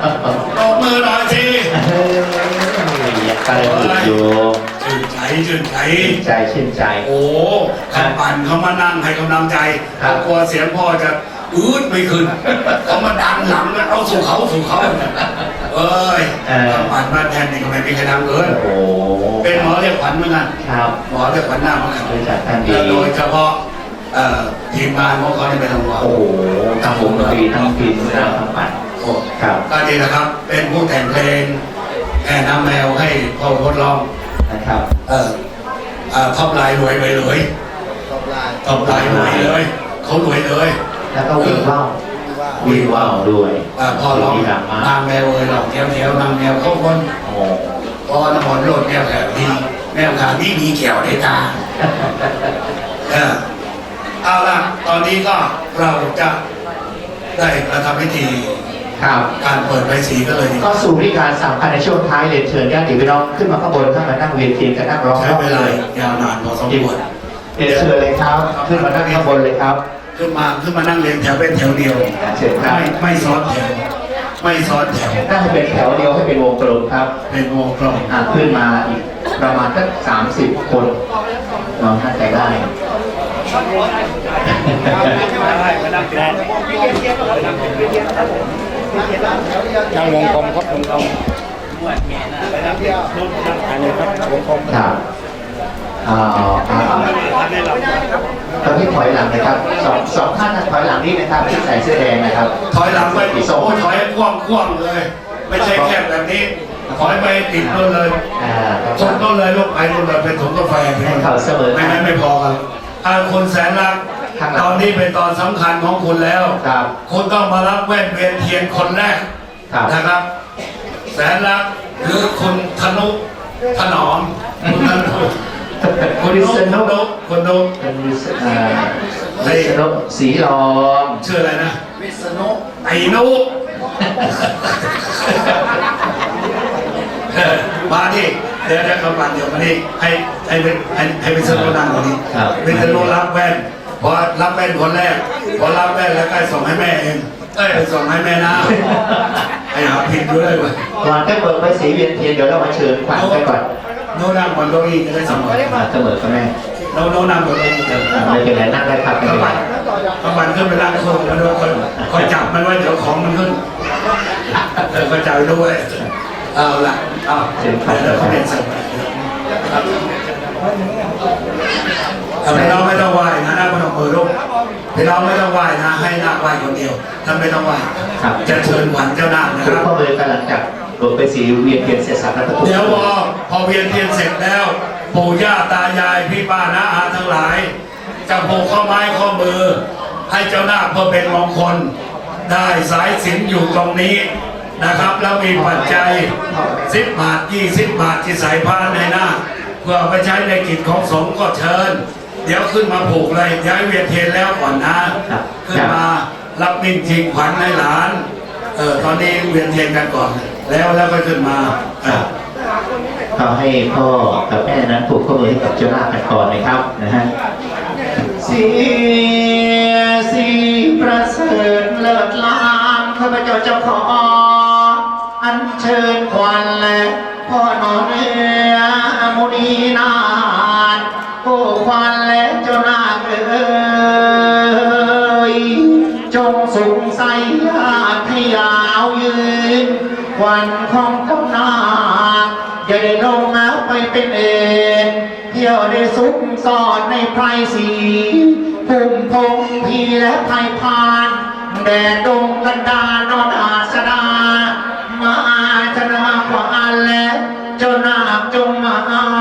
ตบมือหน่อยสิเฮ้ยยังกระดิกอยู่ชื่นใจชื่นใจใจชื่นใจ โอ้ขันปั่นเขามานั่งให้กำลังใจครับ กลัวเสียงพ่อจะอืดไม่ขึ้นเขามาดันหลังแล้วเอาสู่เขาสู่เขา เอ้ยขันปั่นบ้านแทนนี่ก็ไม่มีใครดังเกินโอ้โหเป็นหมอเรียกขวัญเหมือนกันครับหมอเรียกขวัญหน้าเหมือนกันบริษัทท่านดีแล้วโดยเฉพาะเอ่อทีมงานของเขาที่เป็นทางหมอโอ้โหทั้งวงดนตรีทั้งพิมพ์ทั้งทั้งปัด โอ้ครับก็นี่นะครับ เป็นผู้แต่งเพลงแค่น้ำแมวให้พ่อทดลองนะครับ เออเอ่อท็อปไลน์รวยไปเลยท็อปไลน์รวยเลยเขารวยเลย แล้วก็วิ่งว่าววิ่งว่าวด้วยเอ่อพอร้องที่ดังมากนางแมวเลยหรอกแถวแถวนางแมวเขาคนโอ้พอนครโลดแมวแถวดีแมวขาที่มีแขวในตาเออเอาล่ะตอนนี้ก็เราจะได้ประทำพิธี ครับการเปิดใบสีก็เลยดีก็สู่พิธีการสามพันในช่วงท้ายเรียนเชิญญาติพี่น้องขึ้นมาข้างบนข้างมานั่งเวียนเทียนกันนั่งร้องใช้เวลายาวนานพอสมควรเรียนเชิญเลยครับ ขึ้นมานั่งข้างบนเลยครับ ขึ้นมาขึ้นมานั่งเรียงแถวเป็นแถวเดียวเชิญครับไม่ไม่ซ้อนแถวไม่ซ้อนแถวน่าจะเป็นแถวเดียวให้เป็นวงกลมครับ เป็นวงกลมอ่าขึ้นมาอีกประมาณสักสามสิบคนน้องท่านใจได้ นั่งวงกลมครับวงกลมอันนี้ครับวงกลมครับอ่าอ่าตอนนี้ถอยหลังนะครับสองสองท่านนะถอยหลังนี่นะครับที่ใส่เสื้อแดงนะครับถอยหลังไปสีโอ้ส้มถอยกว้างกว้างๆเลย ไม่ใช่แคบแบบนี้ถอยไปติดนู่นเลยอ่าชนนู่นเลยลูกไปนู่นเลยเป็นถุงกาแฟไปให้นู่นเขาเสมอไม่งั้นไม่พอกันถ้าคุณแสนรัก ข้างหลังตอนนี้เป็นตอนสำคัญของคุณแล้ว ครับ คุณต้องมารับแว่นเวียนเทียนคนแรกครับ นะครับ แสนรักหรือคุณธนุถนอมคุณธนุคุณวินุษคุณณุนุคุณนุเป็นวิษอ่าวิษณุสีรองชื่ออะไรนะวิษณุไอ้นุเออมาดิเดี๋ยวเดี๋ยวกำลังเดี๋ยวมาดิให้ให้เป็นให้ให้วิษณุนั่งตรงนี้ครับวิษณุรับแว่น พอรับแว่นคนแรก พอรับแว่นแล้วก็ส่งให้แม่เองเอ้ยส่งให้แม่นะไอ้หาผิดด้วยเว้ยก่อนจะเปิดไปสีเวียนเทียนเดี๋ยวเรามาเชิญขวัญไปก่อนโน่นั่งบนเก้าอี้จะได้สมบูรณ์อ่าเสมอกับแม่โน่โน่นั่งบนเก้าอี้เดี๋ยวอ่าไม่เป็นไรนั่งได้ครับไม่กเป็นไรบันกบันขึ้นไปนั่งโซ่มาด้วยคนคอยจับมันไว้เดี๋ยวของมันขึ้นเออก็จับด้วยเอาละเอาเดี๋ยวเขาเด็นเสร็จเอาพี่น้องไม่ต้องไหว้นะหน้าพนมมือลูกพี่น้องไม่ต้องไหว้นะ ให้นาคไหว้คนเดียวท่านไม่ต้องไหว้ครับจะเชิญขวัญเจ้านาคนะคุคณรับพ่อเลยกำลังจับรถไปสีเวียนเทียนเสร็จสับแล้วก็ทุกเดี๋ยวพอพอเวียนเทียนเสร็จแล้ว ปู่ย่าตายายพี่ป้าน้าอาทั้งหลายจะผูกข้อไม้ข้อมือ ให้เจ้านาคเพื่อเป็นมงคล ได้สายสิญจนอยู่ตรงนี้นะครับ แล้วมีปัจจัยสิบบาทยี่สิบบาทที่ใส่ผ้าในหน้าคเพื่อเอาไปใช้ในกิจของสงฆ์ก็เชิญ เดี๋ยวขึ้นมาผูกเลยย้ายเวียนเทียนแล้วก่อนนะขึ้นมารับมิ่งจริงขวัญให้หลานเออตอนนี้เวียนเทียนกันก่อน แล้วแล้วก็ขึ้นมาเออก็ให้พ่อกับแม่นั้นผูกข้อมือให้กับเจ้าหน้ากันก่อนนะครับนะฮะเสียสีประเสริฐเลิศลามข้าพเจ้าเจ้าขออัญเชิญควันและพ่อนอนเนื้อมุนีนาน ผู้ควันและเจ้านาคเอ๋ยจงสุขใสญาติให้ยาวยืนควันของเจ้านาคอย่าได้ลงน้ำไปเป็นเองเที่ยวได้สุขสอดในไพรสีภูมิพงพีและไพพานแดดดงกันดานอนอาสดามาชนะขวานและเจ้านาคจงมาจงมา